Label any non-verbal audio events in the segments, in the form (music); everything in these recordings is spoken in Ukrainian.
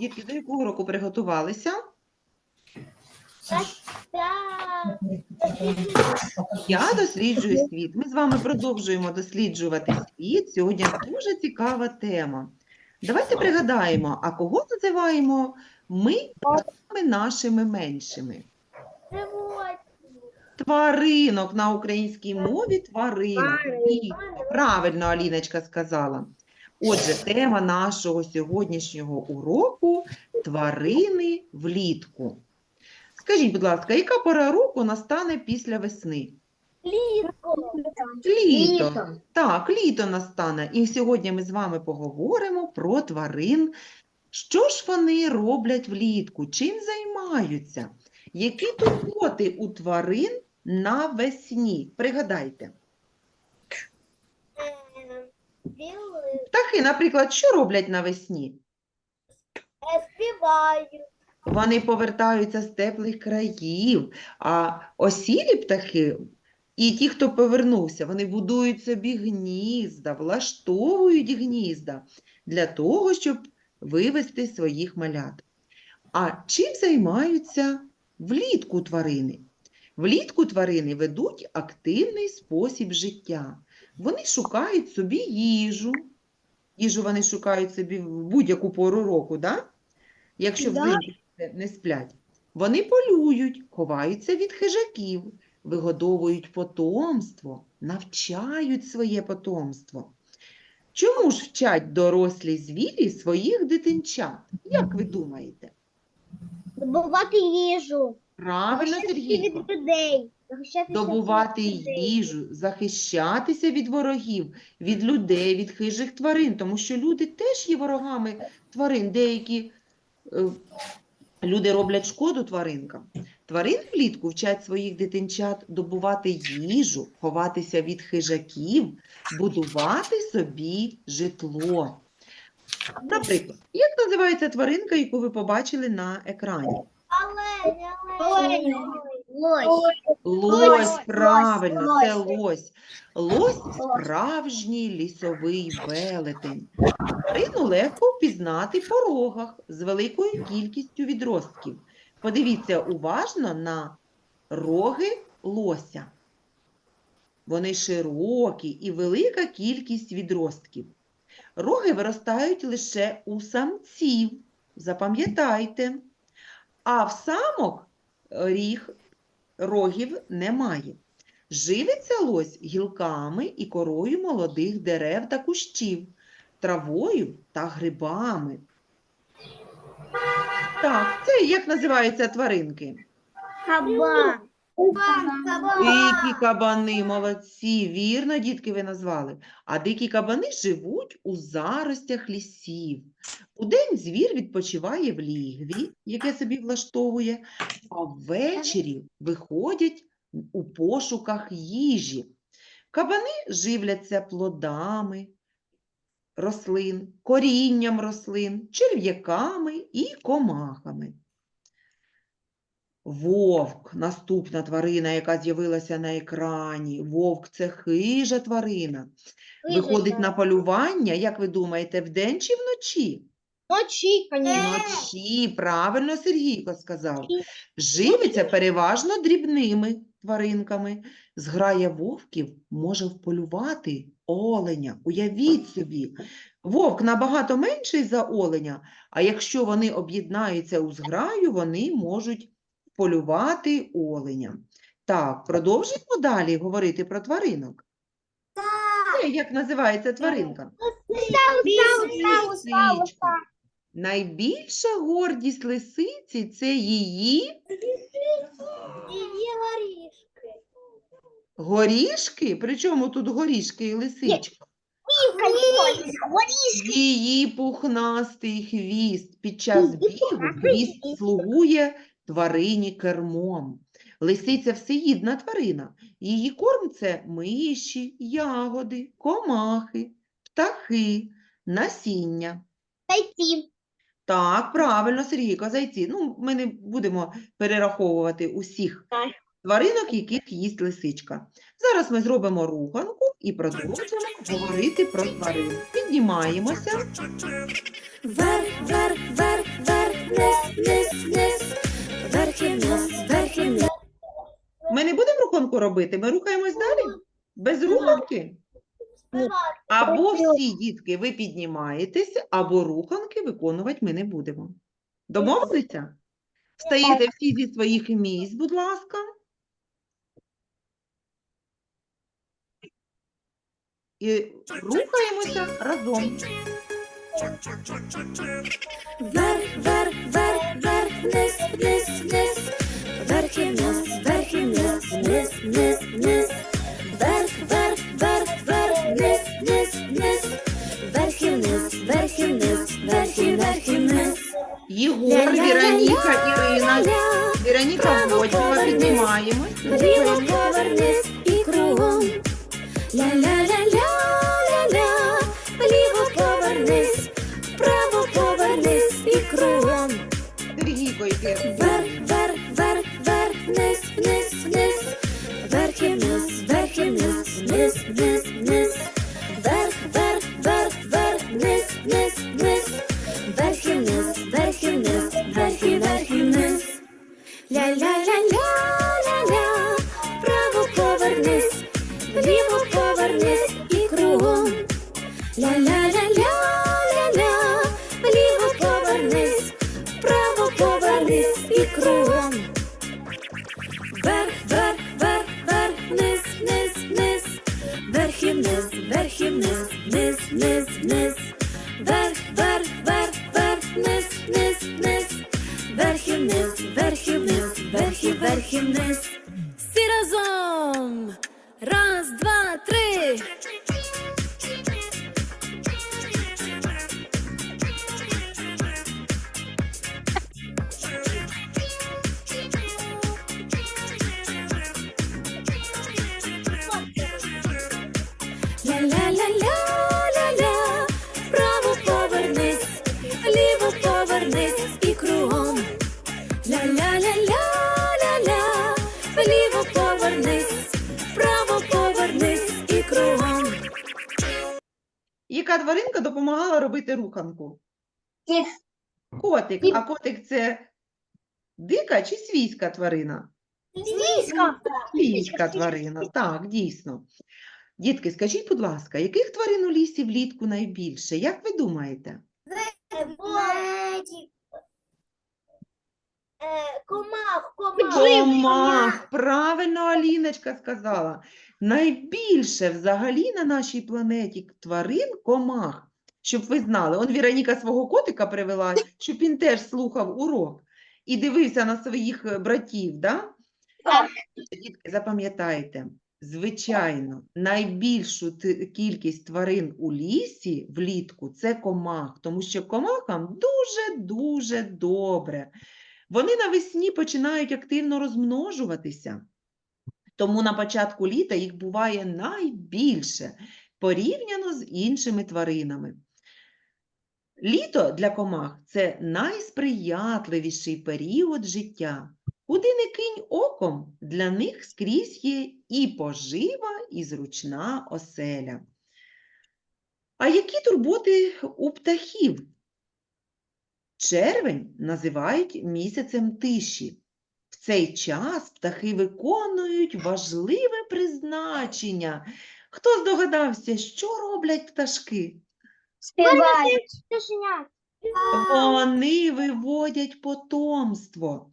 Дітки, до якого року приготувалися? Я досліджую світ. Ми з вами продовжуємо досліджувати світ. Сьогодні дуже цікава тема. Давайте пригадаємо, а кого називаємо ми братами нашими меншими? Тваринок на українській мові тваринок. Правильно Аліночка сказала. Отже, тема нашого сьогоднішнього уроку тварини влітку. Скажіть, будь ласка, яка пора року настане після весни? Літо. Літо. Так, літо настане. І сьогодні ми з вами поговоримо про тварин. Що ж вони роблять влітку? Чим займаються? Які турботи у тварин навесні? Пригадайте. Птахи, наприклад, що роблять навесні? Співають. Вони повертаються з теплих країв, а осілі птахи і ті, хто повернувся, вони будують собі гнізда, влаштовують гнізда для того, щоб вивести своїх малят. А чим займаються влітку тварини? Влітку тварини ведуть активний спосіб життя. Вони шукають собі їжу. Їжу вони шукають собі в будь-яку пору року, да? якщо Да. взимку не сплять. Вони полюють, ховаються від хижаків, вигодовують потомство, навчають своє потомство. Чому ж вчать дорослі звірі своїх дитинчат? Як ви думаєте? Добувати їжу. Правильно, Захищатися Сергійко. від людей. Захищатися Добувати їжу, захищатися від ворогів, від людей, від хижих тварин, тому що люди теж є ворогами тварин. Деякі е, люди роблять шкоду тваринкам. Тварин влітку вчать своїх дитинчат добувати їжу, ховатися від хижаків, будувати собі житло. Наприклад, як називається тваринка, яку ви побачили на екрані? Олень, Лось. Лось, Лось, правильно, лось, це лось. Лось справжній лісовий велетень. Тварину легко впізнати по рогах з великою кількістю відростків. Подивіться уважно на роги лося. Вони широкі і велика кількість відростків. Роги виростають лише у самців, запам'ятайте. А в самок ріг рогів немає. Живиться лось гілками і корою молодих дерев та кущів, травою та грибами. Так, це як називаються тваринки? Кабан. Дикі кабани, молодці, вірно, дітки, ви назвали. А дикі кабани живуть у заростях лісів. Удень звір відпочиває в лігві, яке собі влаштовує, а ввечері виходять у пошуках їжі. Кабани живляться плодами рослин, корінням рослин, черв'яками і комахами. Вовк наступна тварина, яка з'явилася на екрані. Вовк це хижа тварина. Виходить на полювання, як ви думаєте, вдень чи вночі? Ночі. Вночі, правильно Сергійко сказав. Живиться переважно дрібними тваринками. Зграя вовків може вполювати оленя. Уявіть собі, вовк набагато менший за оленя, а якщо вони об'єднаються у зграю, вони можуть полювати оленя. Так, продовжуємо далі говорити про тваринок. Це як називається тваринка? Лисичка. Найбільша гордість лисиці це її Її горішки. горішки. Причому тут горішки і лисичка? Її пухнастий хвіст. Під час бігу хвіст слугує тварині кермом. Лисиця всеїдна тварина. Її корм це миші, ягоди, комахи, птахи, насіння. Зайці. Так, правильно, Сергійко, зайці. Ну, ми не будемо перераховувати усіх Так. тваринок, яких їсть лисичка. Зараз ми зробимо руханку і продовжимо говорити про тварин. піднімаємося. Вверх, вверх, вверх, вверх, вниз, вниз, вниз, Ми не будемо руханку робити, ми рухаємось далі. Без руханки. Або всі дітки ви піднімаєтесь, або руханки виконувати ми не будемо. Домовилися? Встаєте всі зі своїх місць, будь ласка. І рухаємося разом. Вверх, вверх, вверх, вверх, вниз, вниз, вниз, вверх і вниз, вверх і вниз, вниз, вниз, вниз, вверх, вверх, вверх, вверх, вниз, вниз, вниз, вверх і вниз, вверх і вниз, вверх і вверх і вниз. Єгор, Віроніка, Ірина. Ля-ля-ля-ля, піднімаємось. Вліво повернись Яка тваринка допомагала робити руханку? Кіт. Котик. А котик це дика чи свійська тварина? Свійська. Свійська тварина, так, дійсно. Дітки, скажіть, будь ласка, яких тварин у лісі влітку найбільше? Як ви думаєте? Леді. Комах, комах. Комах, правильно Аліночка сказала. Найбільше взагалі на нашій планеті тварин комах. Щоб ви знали, он Віроніка свого котика привела, щоб він теж слухав урок і дивився на своїх е, братів, да? Так. Дітки, запам'ятайте, звичайно, найбільшу т- кількість тварин у лісі влітку це комах, тому що комахам дуже-дуже добре. Вони навесні починають активно розмножуватися, тому на початку літа їх буває найбільше порівняно з іншими тваринами. Літо для комах це найсприятливіший період життя. Куди не кинь оком, для них скрізь є і пожива, і зручна оселя. А які турботи у птахів? Червень називають місяцем тиші. В цей час птахи виконують важливе призначення. Хто здогадався, що роблять пташки? Співають. Вони виводять потомство.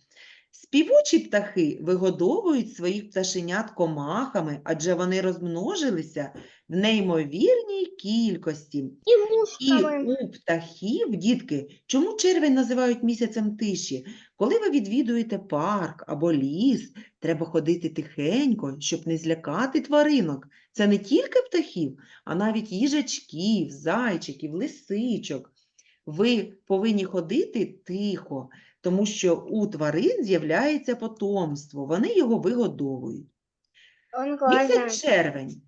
Співучі птахи вигодовують своїх пташенят комахами, адже вони розмножилися в неймовірній кількості. І І у птахів, дітки, чому червень називають місяцем тиші? Коли ви відвідуєте парк або ліс, треба ходити тихенько, щоб не злякати тваринок. Це не тільки птахів, а навіть їжачків, зайчиків, лисичок. Ви повинні ходити тихо, тому що у тварин з'являється потомство, вони його вигодовують. Місяць червень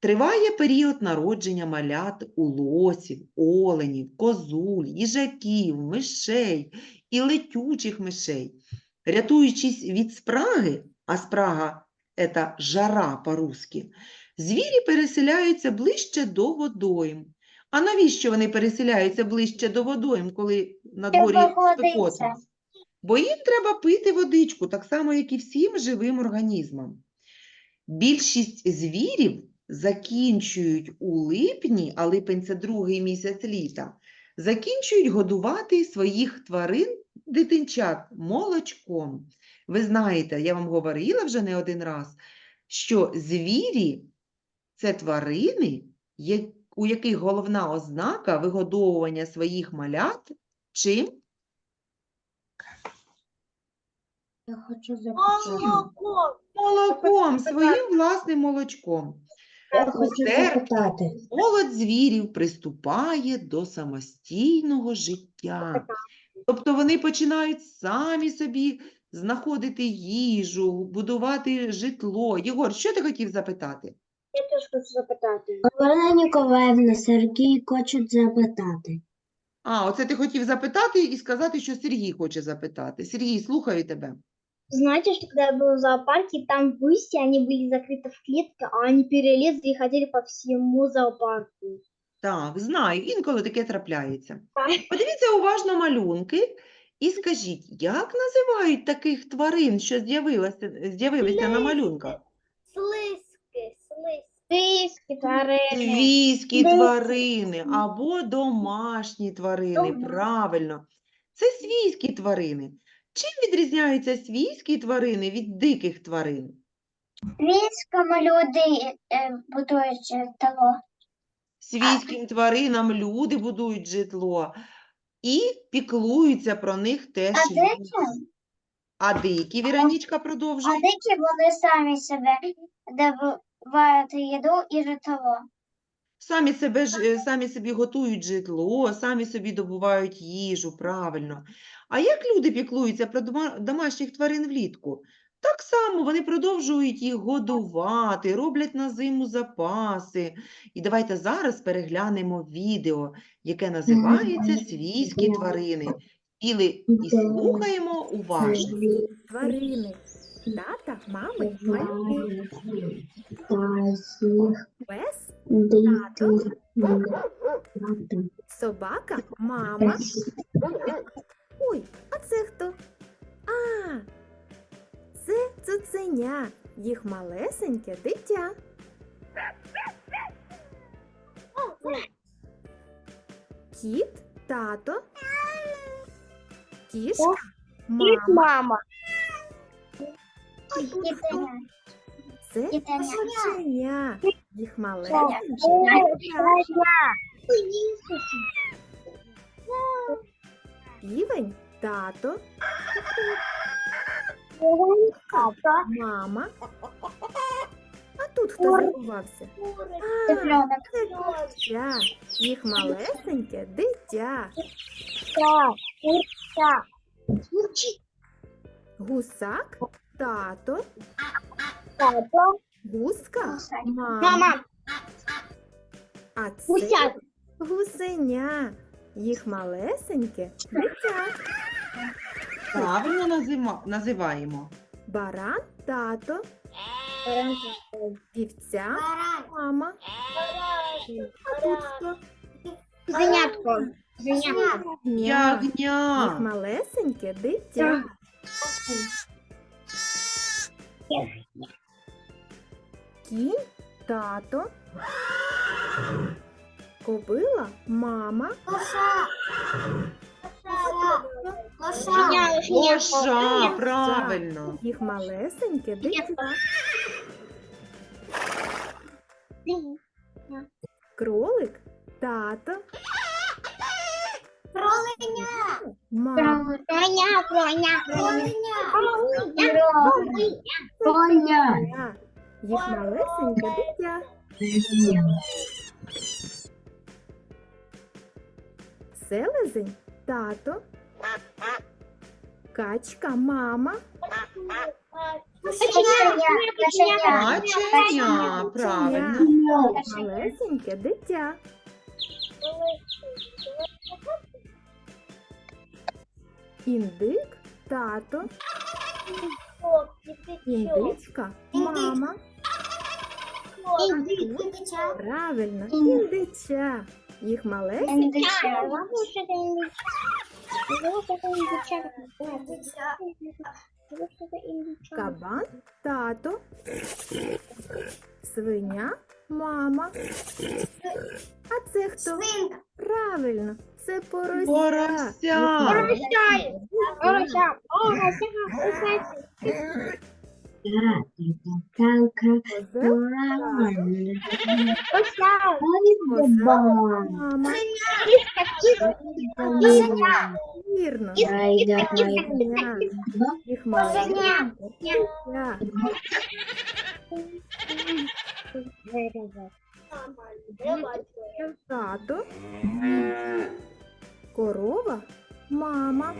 триває період народження малят у лосів, оленів, козуль, їжаків, мишей і летючих мишей. Рятуючись від спраги, а спрага – це жара по-русски, звірі переселяються ближче до водойм. А навіщо вони переселяються ближче до водойм, коли на дворі спекотно? Бо їм треба пити водичку, так само, як і всім живим організмам. Більшість звірів закінчують у липні, а липень це другий місяць літа, закінчують годувати своїх тварин, дитинчат, молочком. Ви знаєте, я вам говорила вже не один раз, що звірі це тварини, у яких головна ознака вигодовування своїх малят чим? Я хочу Молоко. Молоком, своїм власним молочком. Я хочу запитати. молодь звірів приступає до самостійного життя. Тобто вони починають самі собі знаходити їжу, будувати житло. Єгор, що ти хотів запитати? Я теж хочу запитати. Олена Ніколаївна, Сергій хочуть запитати. А, оце ти хотів запитати і сказати, що Сергій хоче запитати. Сергій, слухаю тебе. Знаете, что когда я был в зоопарке, там гуси, они были закрыты в клетке, а они перелезли и ходили по всему зоопарку. Так, знаю, інколи таке трапляється. Так. Подивіться уважно малюнки і скажіть, як називають таких тварин, що з'явилося, з'явилися на малюнках? Слизки, слизки. Слизки, тварини. Свійські Десь. тварини або домашні тварини, Домашні. правильно. Це свійські тварини. Чим відрізняються свійські тварини від диких тварин? Військами люди е, будують того. Свійським тваринам люди будують житло і піклуються про них теж А люди. дикі? А дикі, Віронічка, А продовжує. дикі вони самі себе добувають їду і житло. Самі себе ж, е, самі собі готують житло, самі собі добувають їжу, правильно. А як люди піклуються про домашніх тварин влітку? Так само вони продовжують їх годувати, роблять на зиму запаси. І давайте зараз переглянемо відео, яке називається Свійські тварини. Іли і слухаємо уважно. Тварини. Тата, мами, малюки. Пес, собака, мама. Ой, а це хто? А, це цуценя, їх малесеньке дитя. Кіт, тато, кішка, мама. Це цуценя, їх малесеньке дитя. Півень, тато, мама. А тут хто заховався? А, це курча, їх малесеньке дитя. Гусак, тато, Тато. гуска, мама. Мама, А це гусеня, їх малесеньке дитя. Правильно назима- називаємо. Баран, тато, вівця, мама. А тут хто? Занятко. Занятко. Ня. Їх Ягня. малесеньке дитя. Кінь, тато. Кобила, мама. Лоша, правильно. Їх малесеньке дитя. Кролик, тато. Мама. Коня, коня, Коня. Їх малесеньке дитя. Селезень, тато. Качка, мама. Каченя, правильно. Малесеньке дитя. Індик, тато. Індичка, мама. Правильно, індича Їх Я малесенькі. не дочерпала. Ловушка это индючара. Ловушка это индючара. Ловушка это индючара. Кабан, тато, свиня, мама. А це хто? Свинка. Правильно, це порося. Порося. Їх малесенькі. Орося, Вірно. Їх малесенькі. Корова, мама.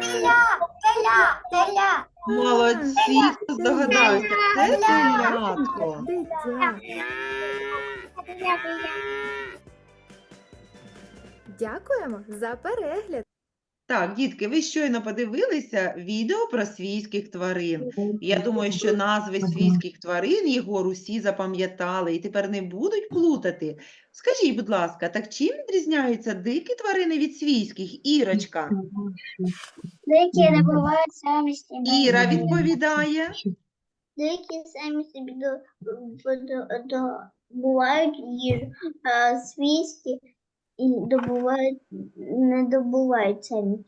Теля. Теля. теля. Молодці, хто здогадався. Це телятко. Дякуємо за перегляд. Так, дітки, ви щойно подивилися відео про свійських тварин. Я думаю, що назви свійських тварин Єгор усі запам'ятали і тепер не будуть плутати. Скажіть, будь ласка, так чим відрізняються дикі тварини від свійських? Ірочка. Деякі не бувають самі себе. Іра відповідає. Деякі самі собі до, до, до, бувають їжу, а свійські і добувають, не добувають самі.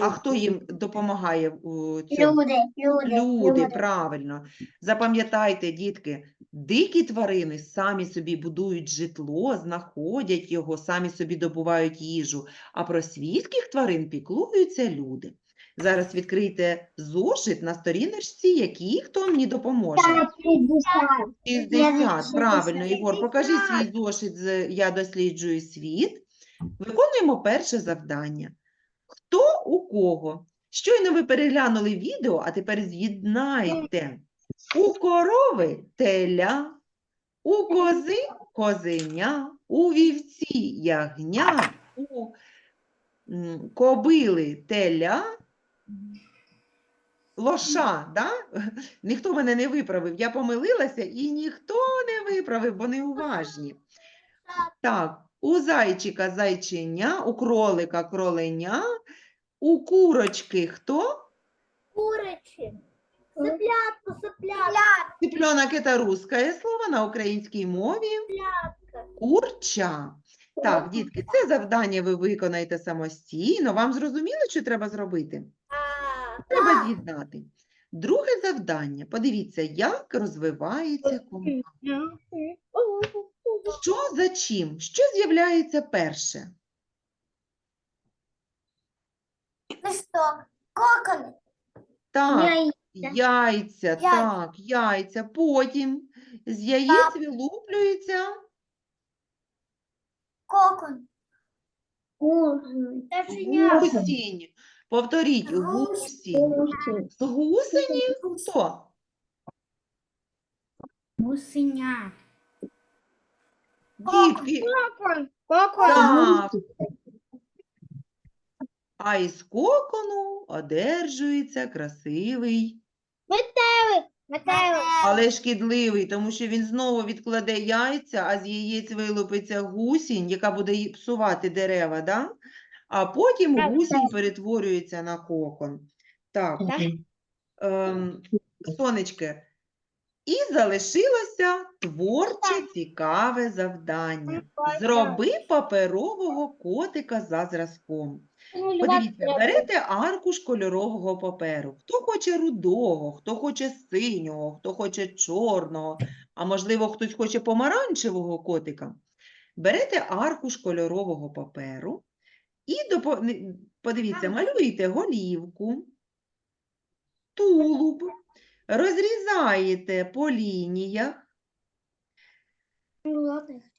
А хто їм допомагає у цьому? Люди, люди, Люди, правильно. Запам'ятайте, дітки, дикі тварини самі собі будують житло, знаходять його, самі собі добувають їжу, а про свійських тварин піклуються люди. Зараз відкрийте зошит на сторіночці, який хто мені допоможе. 60, правильно, Ігор, покажи свій зошит з «Я досліджую світ». Виконуємо перше завдання. Хто у кого? Щойно ви переглянули відео, а тепер з'єднайте. У корови теля, у кози козеня, у вівці ягня, у кобили теля, лоша, да? Ніхто мене не виправив. Я помилилася і ніхто не виправив, бо не уважні. Так, у зайчика зайченя, у кролика кроленя, у курочки хто? Курочки. Цыплятку, цыплятку. Цыпленок – это русское слово на українській мові. Курча. Так, дітки, це завдання ви виконаєте самостійно. Вам зрозуміло, що треба зробити? Треба з'єднати. Друге завдання. Подивіться, як розвивається команда. Що за чим? Що з'являється перше? Листок. Кокон. Так, Яйця. яйця, так, яйця. Потім з яєць вилуплюється Кокон. гусінь. Повторіть, гусінь. З гусені хто? Гусеня. Дітки, Кокон. так. А із кокону одержується красивий, Метелик. але шкідливий, тому що він знову відкладе яйця, а з яєць вилупиться гусінь, яка буде псувати дерева, да? А потім Так, гусінь перетворюється на кокон. Так, ем, сонечки. І залишилося творче цікаве завдання. Зроби паперового котика за зразком. Подивіться, берете аркуш кольорового паперу. Хто хоче рудого, хто хоче синього, хто хоче чорного, а можливо, хтось хоче помаранчевого котика. Берете аркуш кольорового паперу і допо- подивіться, малюєте голівку, тулуб, розрізаєте по лініях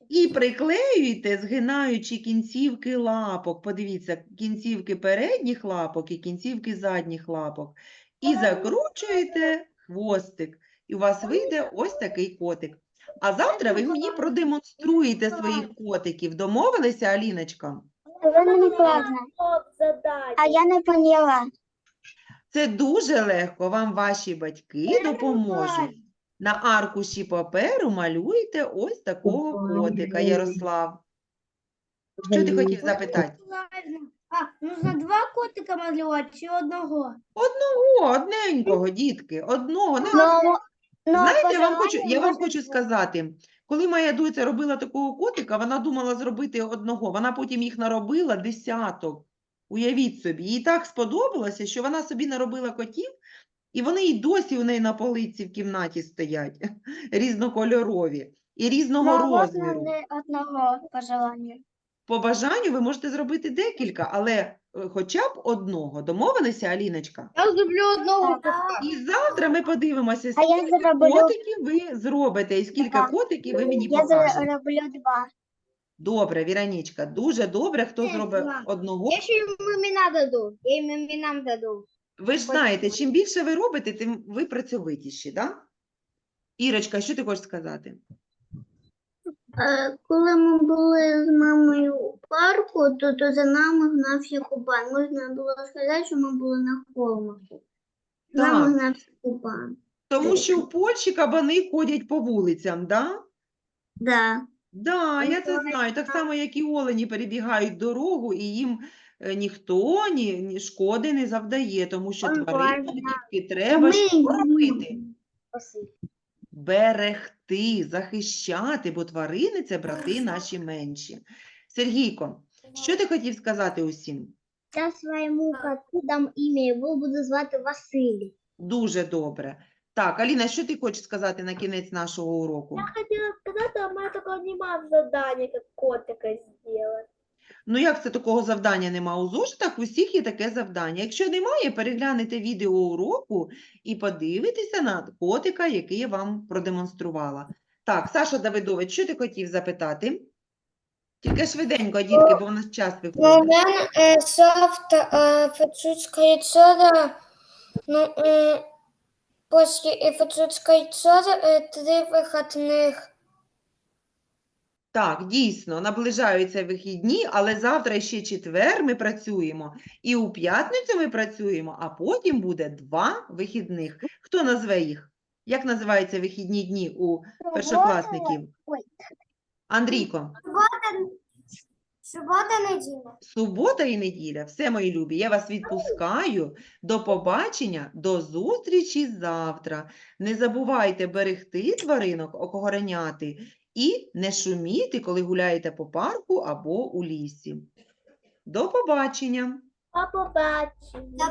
і приклеюєте, згинаючи кінцівки лапок. Подивіться, кінцівки передніх лапок і кінцівки задніх лапок. І закручуєте хвостик. І у вас вийде ось такий котик. А завтра ви мені продемонструєте своїх котиків. Домовилися, Аліночка? А я не поняла. Це дуже легко. Вам ваші батьки допоможуть. На аркуші паперу малюєте ось такого котика, Ярослав. Що ти хотів запитати? А, нужно два котика малювати чи одного? О, одненького, дітки, одного. Ну, Знаєте, я вам хочу, я вам хочу сказати, коли моя доця робила такого котика, вона думала зробити одного, вона потім їх наробила десяток. Уявіть собі, їй так сподобалося, що вона собі наробила котів, і вони і досі у неї на полиці в кімнаті стоять, (laughs) різнокольорові і різного розміру. одного по желанню. По бажанню ви можете зробити декілька, але хоча б одного. Домовилися, Аліночка? Я зроблю одного. І завтра ми подивимося, А я скільки зроблю- котиків ви зробите і скільки Так. котиків ви мені Я покажете. зроблю два. Добре, Віронічка, дуже добре, хто Теж зробить два. одного. Я ще їм імена даду. Я їм іменам даду. Ви ж знаєте, чим більше ви робите, тим ви працьовитіші, да? Ірочка, що ти хочеш сказати? Коли ми були з мамою у парку, то, то за нами гнався кубан. Можна було сказати, що ми були на холмику. За Так. гнався кубан. Тому що в Польщі кабани ходять по вулицям, да? Да. Да, я це знаю. Так само, як і олені перебігають дорогу, і їм е, ніхто ні, ні шкоди не завдає, тому що Он тварин тільки треба Ми- робити? Берегти, захищати, бо тварини це брати наші менші. Сергійко, що ти хотів сказати усім? Я своєму коту дам ім'я, його буду звати Василь. Дуже добре. Так, Аліна, що ти хочеш сказати на кінець нашого уроку? Я хотіла сказати, а в мене такого немає завдання, як котика зробити. Ну, як це такого завдання нема у зошитах? У всіх є таке завдання. Якщо немає, переглянете відео уроку і подивитеся на котика, який я вам продемонструвала. Так, Саша Давидович, що ти хотів запитати? Тільки швиденько, дітки, бо в нас час виходить. мене е, завтра е, французької цори, ну, е, після французької е, три вихідних. Так, дійсно, наближаються вихідні, але завтра ще четвер ми працюємо, і у п'ятницю ми працюємо, а потім буде два вихідних. Хто назве їх? Як називаються вихідні дні у першокласників? Андрійко, Субота, неділя. субота і неділя. Все, мої любі, я вас відпускаю. До побачення, до зустрічі завтра. Не забувайте берегти тваринок, окогореняти і не шуміти, коли гуляєте по парку або у лісі. До побачення! До побачення.